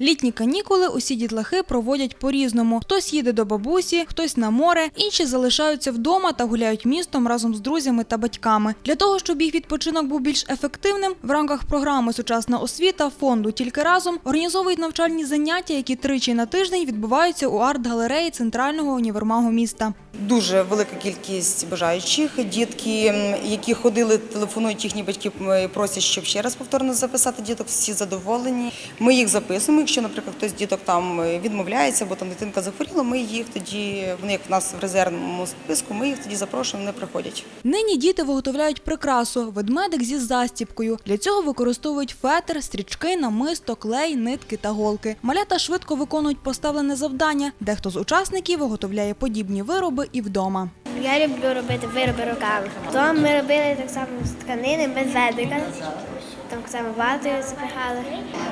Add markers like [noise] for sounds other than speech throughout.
Літні канікули усі дітлахи проводять по-різному. Хтось їде до бабусі, хтось на море, інші залишаються вдома та гуляють містом разом з друзями та батьками. Для того, щоб їх відпочинок був більш ефективним, в рамках програми Сучасна освіта фонду тільки разом організовують навчальні заняття, які тричі на тиждень відбуваються у арт-галереї центрального універмагу міста. Дуже велика кількість бажаючих. Дітки, які ходили, телефонують їхні батьки, просять, щоб ще раз повторно записати діток. Всі задоволені. Ми їх записуємо. Якщо, наприклад, хтось з діток там е, відмовляється, бо там дитинка захворіла, ми їх тоді, вони як в нас в резервному списку, ми їх тоді запрошуємо, вони приходять. Нині діти виготовляють прикрасу ведмедик зі застіпкою. Для цього використовують фетр, стрічки, намисто, клей, нитки та голки. Малята швидко виконують поставлене завдання. Дехто з учасників виготовляє подібні вироби і вдома. Я люблю робити вироби руками. То ми робили так само з тканини без ведика. Там само ватою запихали.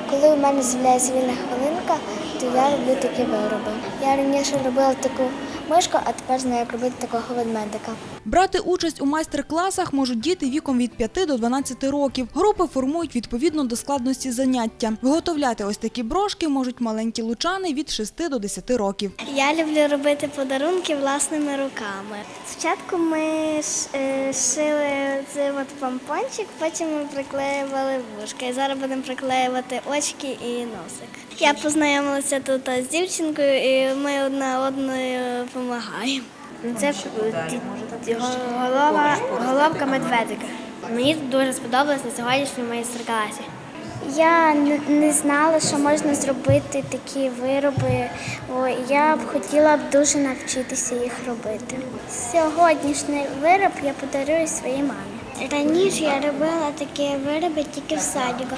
Коли у мене з'являється вільна хвилинка, то я роблю такі вироби. Я раніше робила таку мишку, а тепер знаю, як робити такого ведмедика. Брати участь у майстер-класах можуть діти віком від 5 до 12 років. Групи формують відповідно до складності заняття. Виготовляти ось такі брошки можуть маленькі лучани від 6 до 10 років. Я люблю робити подарунки власними руками. Спочатку ми е, шили цей от помпончик, потім ми приклеювали вушка. І зараз будемо приклеювати очки і носик. Я познайомилася тут з дівчинкою, і ми одна одною допомагаємо. Це голова, головка медведика. Мені дуже сподобалось на сьогоднішньому майстер-класі. Я не- знала, що можна зробити такі вироби. Я б хотіла б дуже навчитися їх робити. Сьогоднішній вироб я подарую своїй мамі. Раніше я робила такі вироби тільки в садіку,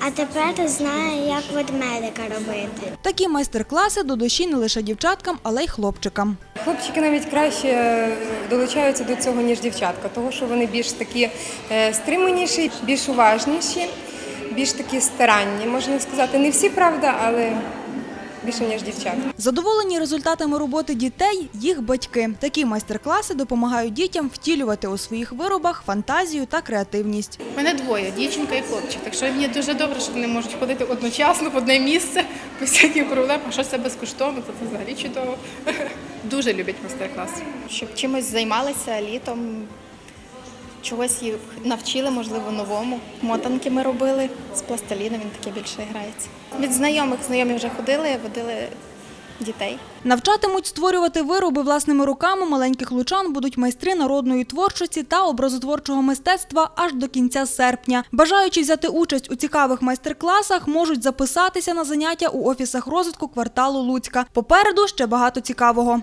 а тепер знаю, як ведмедика робити. Такі майстер-класи до душі не лише дівчаткам, але й хлопчикам. Хлопчики навіть краще е, долучаються до цього, ніж дівчатка, тому що вони більш такі е, стриманіші, більш уважніші, більш такі старанні, можна сказати. Не всі, правда, але більше, ніж дівчата. Задоволені результатами роботи дітей їх батьки. Такі майстер-класи допомагають дітям втілювати у своїх виробах фантазію та креативність. У мене двоє, дівчинка і хлопчик. Так що мені дуже добре, що вони можуть ходити одночасно в одне місце [laughs] без всяких проблем. А що це безкоштовно, то це взагалі чудово. [laughs] Дуже люблять майстер-клас. щоб чимось займалися літом, чогось їх навчили, можливо, новому. Мотанки ми робили з пластиліну, він таке більше грається. Від знайомих знайомі вже ходили, водили дітей. Навчатимуть створювати вироби власними руками маленьких лучан будуть майстри народної творчості та образотворчого мистецтва аж до кінця серпня. Бажаючи взяти участь у цікавих майстер-класах, можуть записатися на заняття у офісах розвитку кварталу Луцька. Попереду ще багато цікавого.